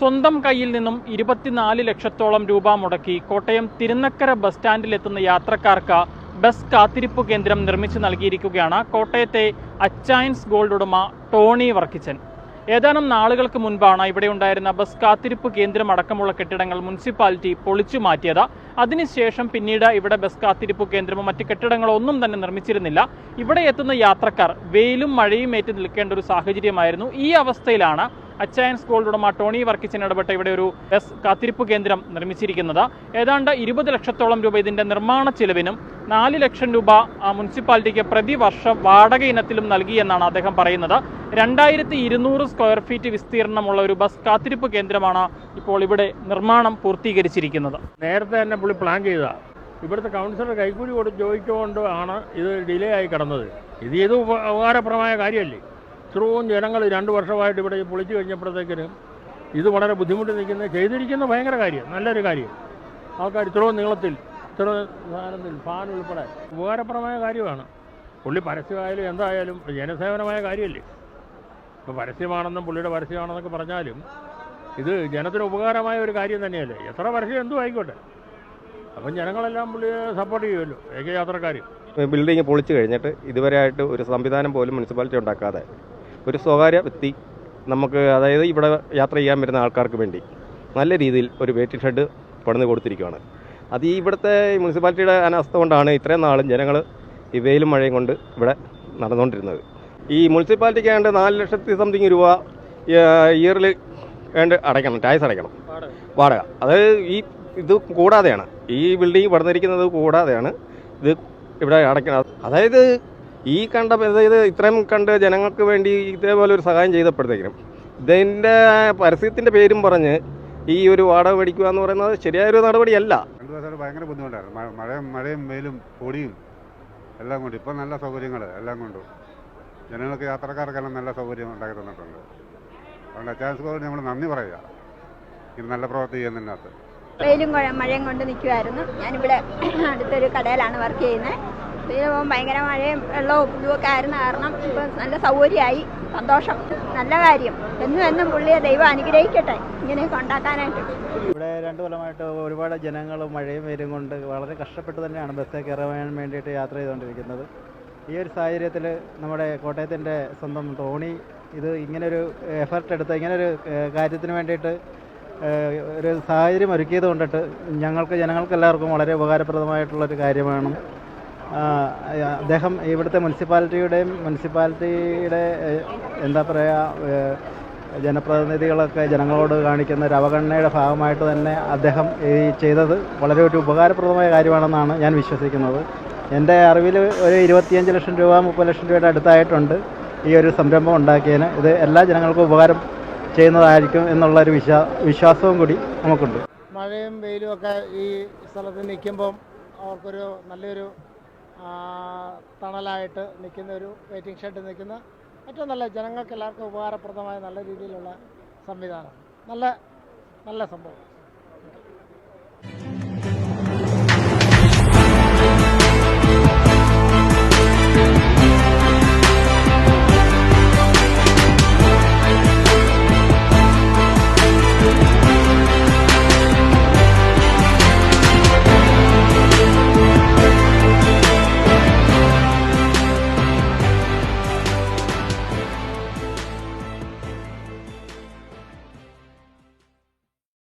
സ്വന്തം കയ്യിൽ നിന്നും ഇരുപത്തിനാല് ലക്ഷത്തോളം രൂപ മുടക്കി കോട്ടയം തിരുനക്കര ബസ് സ്റ്റാൻഡിലെത്തുന്ന യാത്രക്കാർക്ക് ബസ് കാത്തിരിപ്പ് കേന്ദ്രം നിർമ്മിച്ചു നൽകിയിരിക്കുകയാണ് കോട്ടയത്തെ അച്ചായൻസ് ഗോൾഡ് ഉടമ ടോണി വർക്കിച്ചൻ. ഏതാനും നാളുകൾക്ക് മുൻപാണ് ഇവിടെ ഉണ്ടായിരുന്ന ബസ് കാത്തിരിപ്പ് കേന്ദ്രം അടക്കമുള്ള കെട്ടിടങ്ങൾ മുനിസിപ്പാലിറ്റി പൊളിച്ചു മാറ്റിയത്. അതിനുശേഷം പിന്നീട് ഇവിടെ ബസ് കാത്തിരിപ്പ് കേന്ദ്രമോ മറ്റ് കെട്ടിടങ്ങളോ ഒന്നും തന്നെ നിർമ്മിച്ചിരുന്നില്ല. ഇവിടെ എത്തുന്ന യാത്രക്കാർ വെയിലും മഴയും ഏറ്റ് നിൽക്കേണ്ട ഒരു സാഹചര്യമായിരുന്നു. ഈ അവസ്ഥയിലാണ് അച്ചയൻസ് ഗോൾഡ് ഉടമ ടോണി വർക്കിച്ചൻ ഇടപെട്ട ഇവിടെ ഒരു ബസ് കാത്തിരിപ്പ് കേന്ദ്രം നിർമ്മിച്ചിരിക്കുന്നത്. ഏതാണ്ട് ഇരുപത് ലക്ഷത്തോളം രൂപ ഇതിന്റെ നിർമ്മാണ ചെലവിനും നാല് ലക്ഷം രൂപ മുനിസിപ്പാലിറ്റിക്ക് പ്രതിവർഷം വാടക ഇനത്തിലും നൽകിയെന്നാണ് അദ്ദേഹം പറയുന്നത്. രണ്ടായിരത്തി ഇരുന്നൂറ് സ്ക്വയർ ഫീറ്റ് വിസ്തീർണമുള്ള ഒരു ബസ് കാത്തിരിപ്പ് കേന്ദ്രമാണ് ഇപ്പോൾ ഇവിടെ നിർമ്മാണം പൂർത്തീകരിച്ചിരിക്കുന്നത്. നേരത്തെ തന്നെ പുള്ളി പ്ലാൻ ചെയ്ത. ഇവിടുത്തെ കൗൺസിലർ കൈക്കൂലി കൊടുത്ത് ചോദിച്ചുകൊണ്ട് ആണ് ഇത് ഡിലേ ആയി കിടന്നത്. ഇത് ഏത് ഉപ- ഉപകാരപ്രദമായ കാര്യമല്ലേ? ഇത്രയും ജനങ്ങൾ രണ്ട് വർഷമായിട്ട് ഇവിടെ പൊളിച്ചു കഴിഞ്ഞപ്പോഴത്തേക്കിനും ഇത് വളരെ ബുദ്ധിമുട്ട് നിൽക്കുന്ന ചെയ്തിരിക്കുന്ന ഭയങ്കര കാര്യം നല്ലൊരു കാര്യം. ആൾക്കാർ ഇത്രയും നീളത്തിൽ ഇത്ര സാധനത്തിൽ ഫാൻ ഉൾപ്പെടെ ഉപകാരപ്രദമായ കാര്യമാണ്. പുള്ളി പരസ്യമായാലും എന്തായാലും ജനസേവനമായ കാര്യമല്ലേ? ഇപ്പോൾ പരസ്യമാണെന്നും പുള്ളിയുടെ പരസ്യമാണെന്നൊക്കെ പറഞ്ഞാലും ഇത് ജനത്തിന് ഉപകാരമായ ഒരു കാര്യം തന്നെയല്ലേ? എത്ര പരസ്യം എന്തും ആയിക്കോട്ടെ. അപ്പം ജനങ്ങളെല്ലാം പുള്ളിയെ സപ്പോർട്ട് ചെയ്യുമല്ലോ ഏക യാത്രക്കാർ ബിൽഡിംഗ് പൊളിച്ചു കഴിഞ്ഞിട്ട് ഇതുവരെയായിട്ട് ഒരു സംവിധാനം പോലും മുനിസിപ്പാലിറ്റി ഉണ്ടാക്കാതെ ഒരു സ്വകാര്യ വ്യക്തി നമുക്ക് അതായത് ഇവിടെ യാത്ര ചെയ്യാൻ വരുന്ന ആൾക്കാർക്ക് വേണ്ടി നല്ല രീതിയിൽ ഒരു വെയിറ്റിംഗ് ഷെഡ് പണിത് കൊടുത്തിരിക്കുകയാണ് അത് ഈ ഇവിടുത്തെ മുനിസിപ്പാലിറ്റിയുടെ അനാസ്ഥ കൊണ്ടാണ് ഇത്രയും നാളും ജനങ്ങൾ ഈ വെയിലും മഴയും കൊണ്ട് ഇവിടെ നടന്നുകൊണ്ടിരുന്നത് ഈ മുനിസിപ്പാലിറ്റിക്ക് വേണ്ട നാല് ലക്ഷത്തി സംതിങ് രൂപ ഇയറിൽ വേണ്ട അടയ്ക്കണം ടാക്സ് അടയ്ക്കണം. വാടക. അത് ഈ ഇത് കൂടാതെയാണ്. ഈ ബിൽഡിംഗ് പടന്നിരിക്കുന്നത് കൂടാതെയാണ് ഇത് ഇവിടെ അടയ്ക്കണം അതായത് ഈ കണ്ട അതായത് ഇത്രയും കണ്ട് ജനങ്ങൾക്ക് വേണ്ടി ഇതേപോലെ ഒരു സഹായം ചെയ്തപ്പോഴത്തേക്കിനും ഇതിന്റെ പരസ്യത്തിന്റെ പേരും പറഞ്ഞ് ഈ ഒരു വാടക മേടിക്കുക എന്ന് പറയുന്നത് ശരിയായൊരു നടപടിയല്ല. രണ്ട് ദിവസമായിട്ട് ഭയങ്കര ബുദ്ധിമുട്ടായിരുന്നു. മഴ മഴയും മഴയും വെയിലും പൊടിയും എല്ലാം കൊണ്ട് ഇപ്പം നല്ല സൗകര്യങ്ങൾ എല്ലാം കൊണ്ടും ജനങ്ങൾക്ക് യാത്രക്കാർക്കെല്ലാം നല്ല സൗകര്യം ഉണ്ടാക്കി തന്നിട്ടുണ്ട്. അതുകൊണ്ട് അച്ചാൻസ് കോവിഡ് നമ്മൾ നന്ദി പറയുക. ഇത് നല്ല പ്രവൃത്തി ചെയ്യുന്നതിനകത്ത്. വെയിലും മഴയും കൊണ്ട് നിൽക്കുമായിരുന്നു ഞാനിവിടെ അടുത്തൊരു കടയിലാണ് വർക്ക് ചെയ്യുന്നത്. ഇതിലിപ്പം ഭയങ്കര മഴയും വെള്ളവും ഇതുമൊക്കെ ആയിരുന്ന കാരണം ഇപ്പം നല്ല സൗകര്യമായി സന്തോഷം. നല്ല കാര്യം. എന്നും എന്നും പുള്ളിയെ ദൈവം അനുഗ്രഹിക്കട്ടെ. ഇങ്ങനെയൊക്കെ ഉണ്ടാക്കാനായിട്ട് ഇവിടെ രണ്ടു കൊല്ലമായിട്ട് ഒരുപാട് ജനങ്ങൾ മഴയും വരും കൊണ്ട് വളരെ കഷ്ടപ്പെട്ട് തന്നെയാണ് ബസ്സിൽ കയറാൻ വേണ്ടിയിട്ട് യാത്ര ചെയ്തുകൊണ്ടിരിക്കുന്നത്. ഈ ഒരു സാഹചര്യത്തിൽ നമ്മുടെ കോട്ടയത്തിന്റെ സ്വന്തം ടോണി ഇത് ഇങ്ങനൊരു എഫർട്ട് എടുത്ത് ഇങ്ങനൊരു കാര്യത്തിന് വേണ്ടിയിട്ട് ഒരു സാഹചര്യം ഒരുക്കിയത് കൊണ്ടിട്ട് ഞങ്ങൾക്ക് ജനങ്ങൾക്ക് എല്ലാവർക്കും വളരെ ഉപകാരപ്രദമായിട്ടുള്ളൊരു കാര്യമാണ്. അദ്ദേഹം ഇവിടുത്തെ മുനിസിപ്പാലിറ്റിയുടെയും മുനിസിപ്പാലിറ്റിയുടെ എന്താ പറയുക ജനപ്രതിനിധികളൊക്കെ ജനങ്ങളോട് കാണിക്കുന്ന ഒരു അവഗണനയുടെ ഭാഗമായിട്ട് തന്നെ അദ്ദേഹം ഈ ചെയ്തത് വളരെ ഒരു ഉപകാരപ്രദമായ കാര്യമാണെന്നാണ് ഞാൻ വിശ്വസിക്കുന്നത്. എന്റെ അറിവിൽ ഒരു ഇരുപത്തിയഞ്ച് ലക്ഷം രൂപ മുപ്പത് ലക്ഷം രൂപയുടെ അടുത്തായിട്ടുണ്ട് ഈ ഒരു സംരംഭം ഉണ്ടാക്കിയതിന്. ഇത് എല്ലാ ജനങ്ങൾക്കും ഉപകാരം ചെയ്യുന്നതായിരിക്കും എന്നുള്ളൊരു വിശ്വാ വിശ്വാസവും കൂടി നമുക്കുണ്ട്. മഴയും വെയിലും ഒക്കെ ഈ സ്ഥലത്ത് നിൽക്കുമ്പം അവർക്കൊരു നല്ലൊരു തണലായിട്ട് നിൽക്കുന്ന ഒരു വെയിറ്റിംഗ് ഷെഡ് നിൽക്കുന്ന ഏറ്റവും നല്ല ജനങ്ങൾക്ക് എല്ലാവർക്കും ഉപകാരപ്രദമായ നല്ല രീതിയിലുള്ള സംവിധാനം. നല്ല നല്ല സംഭവം.